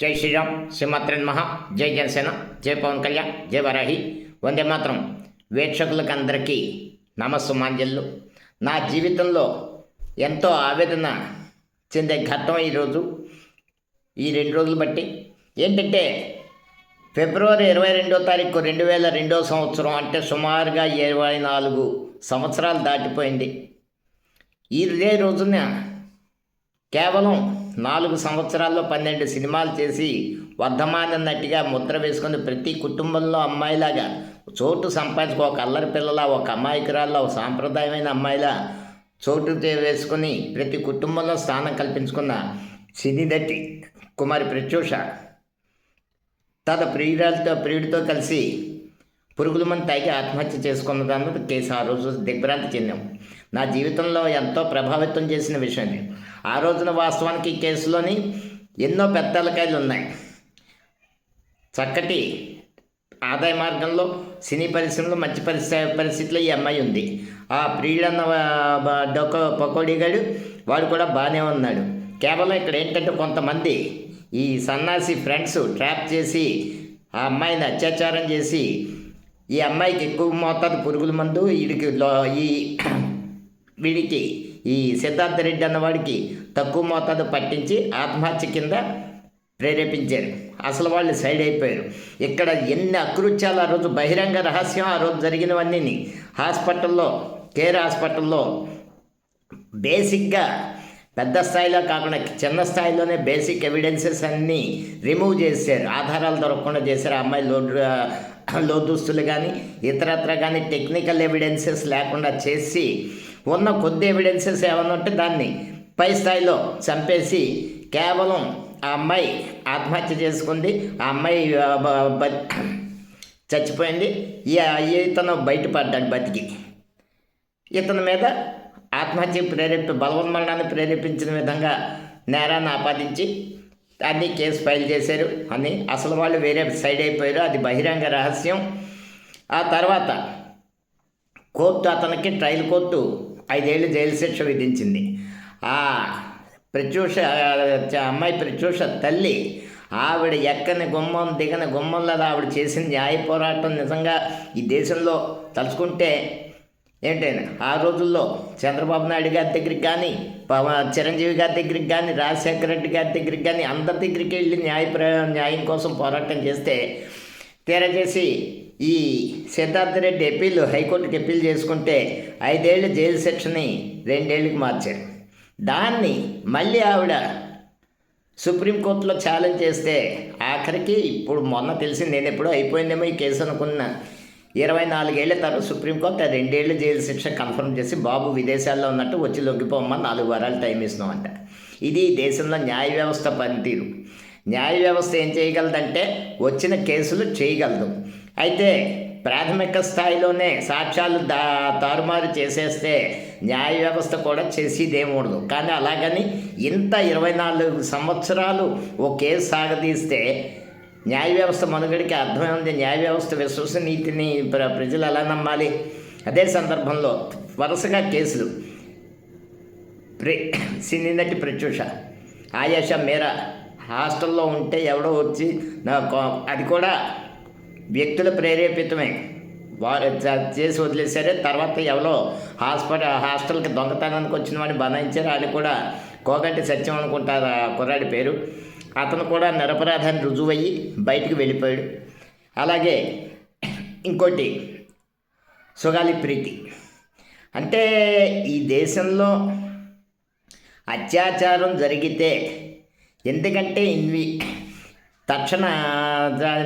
జై శ్రీరామ్ శ్రీమాత్రన్ మహా జై జనసేన జై పవన్ కళ్యాణ్ జై వరాహి. వందే మాత్రం వీక్షకులకు అందరికీ నమస్సుమాంజల్లు నా జీవితంలో ఎంతో ఆవేదన చెందే ఘట్టం ఈరోజు ఈ రెండు రోజులు బట్టి ఏంటంటే ఫిబ్రవరి ఇరవై రెండో తారీఖు రెండు వేల రెండో సంవత్సరం అంటే సుమారుగా ఇరవై నాలుగు సంవత్సరాలు దాటిపోయింది. ఈ రోజున కేవలం నాలుగు సంవత్సరాల్లో పన్నెండు సినిమాలు చేసి వర్ధమాన నటిగా ముద్ర వేసుకుని ప్రతి కుటుంబంలో అమ్మాయిలాగా. చోటు సంపాదించుకో ఒక అల్లరి పిల్లల ఒక అమాయకురాల్లో ఒక సాంప్రదాయమైన అమ్మాయిలా చోటు వేసుకుని ప్రతి కుటుంబంలో స్థానం కల్పించుకున్న సినీ నటి కుమారి ప్రత్యూష. తన ప్రియురాలతో ప్రియుడితో కలిసి పురుగుల మంది తాగి ఆత్మహత్య చేసుకున్నదన్నది కేసు ఆ రోజు దిగ్భ్రాంతి చెందాం. నా జీవితంలో ఎంతో ప్రభావితం చేసిన విషయం ఇది. ఆ రోజున వాస్తవానికి కేసులోని ఎన్నో పెద్దలకాయలు ఉన్నాయి. చక్కటి ఆదాయ మార్గంలో సినీ పరిశ్రమలో మంచి పరిస్థితి పరిస్థితిలో ఈ అమ్మాయి ఉంది. ఆ ప్రియుడన్న వా- బ- డొక్క పకోడీగాడు వాడు కూడా బాగానే ఉన్నాడు. కేవలం ఇక్కడ ఏంటంటే కొంతమంది ఈ సన్నాసి ఫ్రెండ్స్ ట్రాప్ చేసి ఆ అమ్మాయిని అత్యాచారం చేసి ఈ అమ్మాయికి ఎక్కువ మోతాదు పురుగుల మందు వీడికి లో ఈ వీడికి ఈ సిద్ధార్థ రెడ్డి అన్నవాడికి తక్కువ మోతాదు పట్టించి ఆత్మహత్య కింద ప్రేరేపించారు అసలు వాళ్ళు సైడ్ అయిపోయారు. ఇక్కడ ఎన్ని అకృత్యాలు ఆ రోజు బహిరంగ రహస్యం ఆ రోజు జరిగినవన్నీ హాస్పిటల్లో కేర్ హాస్పిటల్లో బేసిక్గా పెద్ద స్థాయిలో కాకుండా చిన్న స్థాయిలోనే బేసిక్ ఎవిడెన్సెస్ అన్నీ రిమూవ్ చేశారు. ఆధారాలు దొరకకుండా చేశారు. అమ్మాయి లోడ్ లోదుస్తులు కానీ ఇతరత్ర కానీ టెక్నికల్ ఎవిడెన్సెస్ లేకుండా చేసి ఉన్న కొద్ది ఎవిడెన్సెస్ ఏమన్నా ఉంటే దాన్ని పై స్థాయిలో చంపేసి కేవలం ఆ అమ్మాయి ఆత్మహత్య చేసుకుంది. ఆ అమ్మాయి చచ్చిపోయింది. ఈ ఇతను బయటపడ్డాడు బతికి. ఇతని మీద ఆత్మహత్య ప్రేరేపి బలవన్మరణాన్ని ప్రేరేపించిన విధంగా నేరాన్ని ఆపాదించి అన్ని కేసు ఫైల్ చేశారు. అని అసలు వాళ్ళు వేరే సైడ్ అయిపోయారు. అది బహిరంగ రహస్యం. ఆ తర్వాత కోర్టు అతనికి ట్రయల్ కోర్టు ఐదేళ్ళు జైలు శిక్ష విధించింది. ఆ ప్రత్యూష అమ్మాయి ప్రత్యూష తల్లి ఆవిడ ఎక్కని గుమ్మం దిగని గుమ్మంలో ఆవిడ చేసిన న్యాయ పోరాటం నిజంగా ఈ దేశంలో తలుచుకుంటే ఏంటంటే ఆ రోజుల్లో చంద్రబాబు నాయుడు గారి దగ్గరికి కానీ పవ- చిరంజీవి గారి దగ్గరికి కానీ రాజశేఖర రెడ్డి గారి దగ్గరికి కానీ అందరి దగ్గరికి వెళ్ళి న్యాయ న్యాయం కోసం పోరాటం చేస్తే తీరచేసి ఈ సిద్ధార్థ రెడ్డి అప్పీల్ హైకోర్టుకి అప్పీల్ చేసుకుంటే ఐదేళ్ళు జైలు శిక్షని రెండేళ్ళకి మార్చారు. దాన్ని మళ్ళీ ఆవిడ సుప్రీంకోర్టులో ఛాలెంజ్ చేస్తే ఆఖరికి ఇప్పుడు మొన్న తెలిసింది నేను ఎప్పుడో అయిపోయిందేమో ఈ కేసు అనుకున్న ఇరవై నాలుగేళ్ళ తర్వాత సుప్రీంకోర్టు రెండేళ్ళు రెండేళ్ళ జైలు శిక్ష కన్ఫర్మ్ చేసి బాబు విదేశాల్లో ఉన్నట్టు వచ్చి లొంగిపోమ్మని నాలుగు వారాలు టైం ఇస్తున్నామంట. ఇది దేశంలో న్యాయ వ్యవస్థ పనితీరు. న్యాయ వ్యవస్థ ఏం చేయగలదంటే వచ్చిన కేసులు చేయగలదు. అయితే ప్రాథమిక స్థాయిలోనే సాక్ష్యాలు దా తారుమారు చేసేస్తే న్యాయ వ్యవస్థ కూడా చేసేదేమూడదు. కానీ అలాగని ఇంత ఇరవై నాలుగు సంవత్సరాలు ఓ కేసు సాగదీస్తే న్యాయ వ్యవస్థ మనుగడికి అర్థమైంది. న్యాయ వ్యవస్థ విశ్వసనీతిని ప్ర ప్రజలు ఎలా నమ్మాలి? అదే సందర్భంలో వరుసగా కేసులు. ప్రి సినీ నటి ప్రత్యూష ఆయాష మీరా హాస్టల్లో ఉంటే ఎవడో వచ్చి నా కో- అది కూడా వ్యక్తుల ప్రేరేపితమే. వారు చేసి వదిలేశారే తర్వాత ఎవరో హాస్పిటల్ హాస్టల్కి దొంగతనానికి వచ్చిన వాడిని బనాయించారు ఆయన కూడా కోగంటి సత్యం అనుకుంటారు ఆ కుర్రాడి పేరు. అతను కూడా నిరపరాధాన్ని రుజువయ్యి బయటికి వెళ్ళిపోయాడు. అలాగే ఇంకోటి సుగాలి ప్రీతి. అంటే ఈ దేశంలో అత్యాచారం జరిగితే ఎందుకంటే ఇవి తక్షణ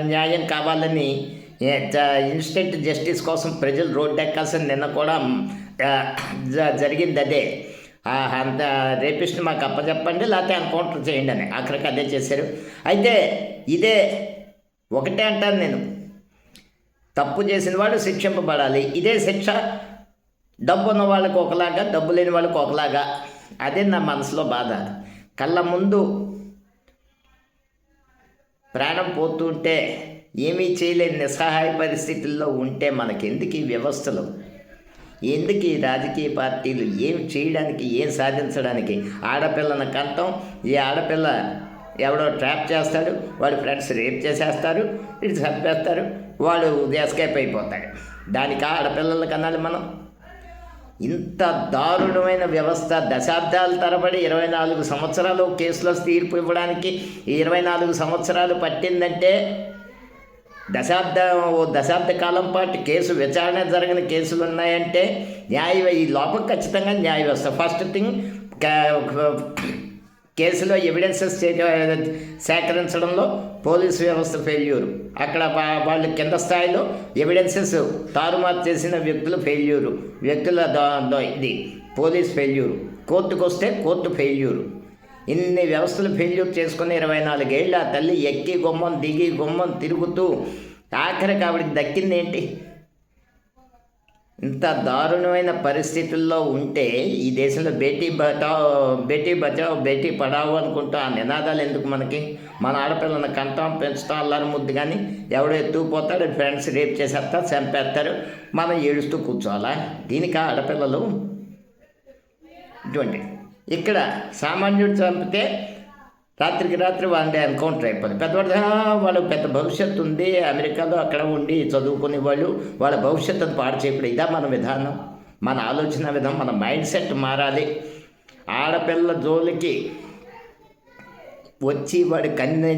న్యాయం కావాలని ఇన్స్టెంట్ జస్టిస్ కోసం ప్రజలు రోడ్డు ఎక్కాల్సిన నిన్న కూడా జ- జరిగింది అదే. అంత రేపిస్ట్ మాకు అప్పచెప్పండి లేకపోతే ఎన్కౌంటర్ చేయండి అని. ఆఖరికి అదే చేశారు. అయితే ఇదే ఒకటే అంటాను నేను. తప్పు చేసిన వాడు శిక్షింపబడాలి. ఇదే శిక్ష డబ్బు ఉన్న వాళ్ళకు ఒకలాగా డబ్బు లేని వాళ్ళకి ఒకలాగా. అదే నా మనసులో బాధ. కళ్ళ ముందు ప్రాణం పోతుంటే ఏమీ చేయలేని నిస్సహాయ పరిస్థితుల్లో ఉంటే మనకెందుకు ఈ వ్యవస్థలు? ఎందుకు ఈ రాజకీయ పార్టీలు ఏం చేయడానికి ఏం సాధించడానికి? ఆడపిల్లను కంటం ఈ ఆడపిల్ల ఎవడో ట్రాప్ చేస్తాడు వాడి ఫ్రెండ్స్ రేప్ చేసేస్తారు ఇటు చంపేస్తారు వాడు ఎస్కేప్ అయిపోతాడు. దానికి ఆడపిల్లలు కనాలి మనం. ఇంత దారుణమైన వ్యవస్థ దశాబ్దాల తరబడి ఇరవై నాలుగు సంవత్సరాలు కేసులో తీర్పు ఇవ్వడానికి ఇరవై నాలుగు సంవత్సరాలు పట్టిందంటే దశాబ్ద ఓ దశాబ్ద కాలం పాటు కేసు విచారణ జరగని కేసులు ఉన్నాయంటే న్యాయ ఈ లోపం ఖచ్చితంగా న్యాయ వ్యవస్థ ఫస్ట్ థింగ్ కేసులో ఎవిడెన్సెస్ సేకరించడంలో పోలీసు వ్యవస్థ ఫెయిల్యూరు అక్కడ వాళ్ళు కింద స్థాయిలో ఎవిడెన్సెస్ తారుమారు చేసిన వ్యక్తులు ఫెయిల్యూరు వ్యక్తుల ఇది పోలీస్ ఫెయిల్యూరు కోర్టుకు వస్తే కోర్టు ఫెయిల్యూరు ఇన్ని వ్యవస్థలు ఫెయిల్యూర్ చేసుకుని ఇరవై నాలుగేళ్ళు ఆ తల్లి ఎక్కి గుమ్మం దిగి గుమ్మం తిరుగుతూ ఆఖరికి ఆవిడకి దక్కింది ఏంటి ఇంత దారుణమైన పరిస్థితుల్లో ఉంటే ఈ దేశంలో బేటీ బచావ్ బేటీ బచావ్ బేటీ పడావు అనుకుంటూ ఆ నినాదాలు ఎందుకు మనకి? మన ఆడపిల్లని కంటాం పెంచుతాం అల్లారి ముద్దు కానీ ఎవడో ఎత్తుకుపోతాడు ఫ్రెండ్స్ రేప్ చేసేస్తారు చంపేస్తారు మనం ఏడుస్తూ కూర్చోవాలా? దీనికి ఆ ఆడపిల్లలు ఇటువంటి. ఇక్కడ సామాన్యుడు చంపితే రాత్రికి రాత్రి వాళ్ళని ఎన్కౌంటర్ అయిపోయింది. పెద్దవాడు వాళ్ళు పెద్ద భవిష్యత్తు ఉంది. అమెరికాలో అక్కడ ఉండి చదువుకునే వాళ్ళు వాళ్ళ భవిష్యత్తును పాడు చేయకూడదు. ఇదా మన విధానం. మన ఆలోచన విధానం మన మైండ్ సెట్ మారాలి. ఆడపిల్ల జోలికి వచ్చి వాడి కన్నె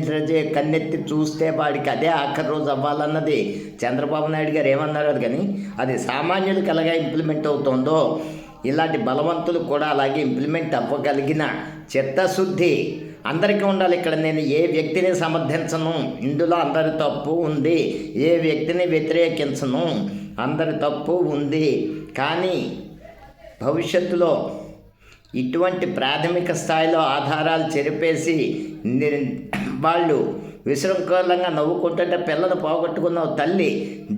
కన్నెత్తి చూస్తే వాడికి అదే ఆఖరి రోజు అవ్వాలన్నది చంద్రబాబు నాయుడు గారు ఏమన్నారు? అది కానీ అది సామాన్యులకు ఎలాగా ఇంప్లిమెంట్ అవుతుందో ఇలాంటి బలవంతులు కూడా అలాగే ఇంప్లిమెంట్ అవ్వగలిగిన చిత్తశుద్ధి అందరికీ ఉండాలి. ఇక్కడ నేను ఏ వ్యక్తిని సమర్థించను? ఇందులో అందరి తప్పు ఉంది. ఏ వ్యక్తిని వ్యతిరేకించను? అందరి తప్పు ఉంది. కానీ భవిష్యత్తులో ఇటువంటి ప్రాథమిక స్థాయిలో ఆధారాలు చెరిపేసి వాళ్ళు విశృంఖలంగా నవ్వుకుంటుంటే పిల్లలు పోగొట్టుకున్న తల్లి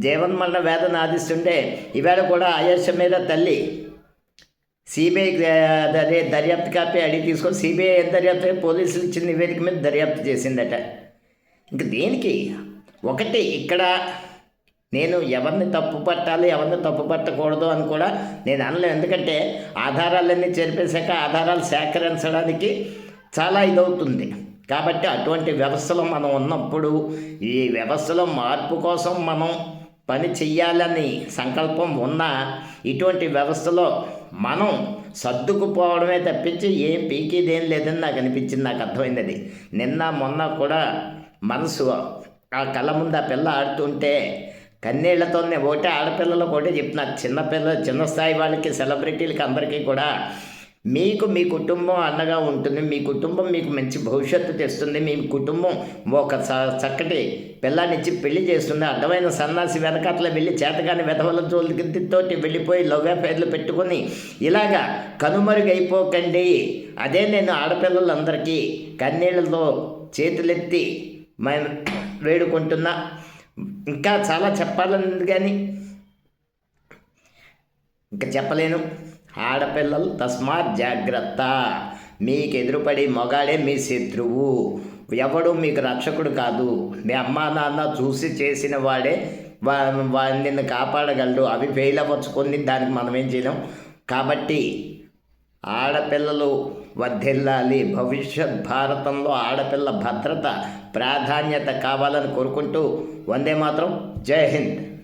జీవన్మరణ వేదన ఆదిస్తుంటే ఈవేళ కూడా ఆయుష మీద తల్లి సిబిఐ అదే దర్యాప్తు కాపీ అడిగి తీసుకొని సిబిఐ ఏం దర్యాప్తు పోలీసులు ఇచ్చిన నివేదిక మీద దర్యాప్తు చేసిందట. ఇంక దేనికి? ఒకటి ఇక్కడ నేను ఎవరిని తప్పు పట్టాలి ఎవరిని తప్పు పట్టకూడదు అని కూడా నేను అనలేను. ఎందుకంటే ఆధారాలన్నీ చేరిపేశాక ఆధారాలు సేకరించడానికి చాలా ఇదవుతుంది. కాబట్టి అటువంటి వ్యవస్థలో మనం ఉన్నప్పుడు ఈ వ్యవస్థలో మార్పు కోసం మనం పని చెయ్యాలని సంకల్పం ఉన్నా ఇటువంటి వ్యవస్థలో మనం సర్దుకుపోవడమే తప్పించి ఏం పీకిదేం లేదని నాకు అనిపించింది నాకు అర్థమైంది అది నిన్న మొన్న కూడా మనసు ఆ కళ్ళ ముందు ఆ పిల్ల ఆడుతుంటే కన్నీళ్ళతో ఒకటే ఆడపిల్లలకు ఒకటే చెప్తున్నా. చిన్నపిల్ల చిన్న స్థాయి వాళ్ళకి సెలబ్రిటీలకి అందరికీ కూడా మీకు మీ కుటుంబం అండగా ఉంటుంది మీ కుటుంబం మీకు మంచి భవిష్యత్తు తెస్తుంది మీ కుటుంబం ఒక స చక్కటి పిల్లానిచ్చి పెళ్ళి చేస్తుంది అడ్డమైన సన్నాసి వెనకట్ల వెళ్ళి చేతగాని వెధవల జోలితోటి వెళ్ళిపోయి లవ్ పేర్లు పెట్టుకొని ఇలాగా కనుమరుగైపోకండి. అదే నేను ఆడపిల్లలందరికీ కన్నీళ్ళతో చేతులెత్తి మేము వేడుకుంటున్నా. ఇంకా చాలా చెప్పాలని కానీ ఇంకా చెప్పలేను. ఆడపిల్లలు తస్మాత్ జాగ్రత్త. మీకు ఎదురుపడి మొగాడే మీ శత్రువు. ఎవడు మీకు రక్షకుడు కాదు. మీ అమ్మా నాన్న చూసి చేసిన వాడే వా నిన్ను కాపాడగలడు. అవి ఫెయిల్ అవ్వచ్చు కొన్ని దానికి మనం ఏం చేయలేం. కాబట్టి ఆడపిల్లలు వర్ధిల్లాలి. భవిష్యత్ భారతంలో ఆడపిల్ల భద్రత ప్రాధాన్యత కావాలని కోరుకుంటూ వందే మాత్రం. జై హింద్.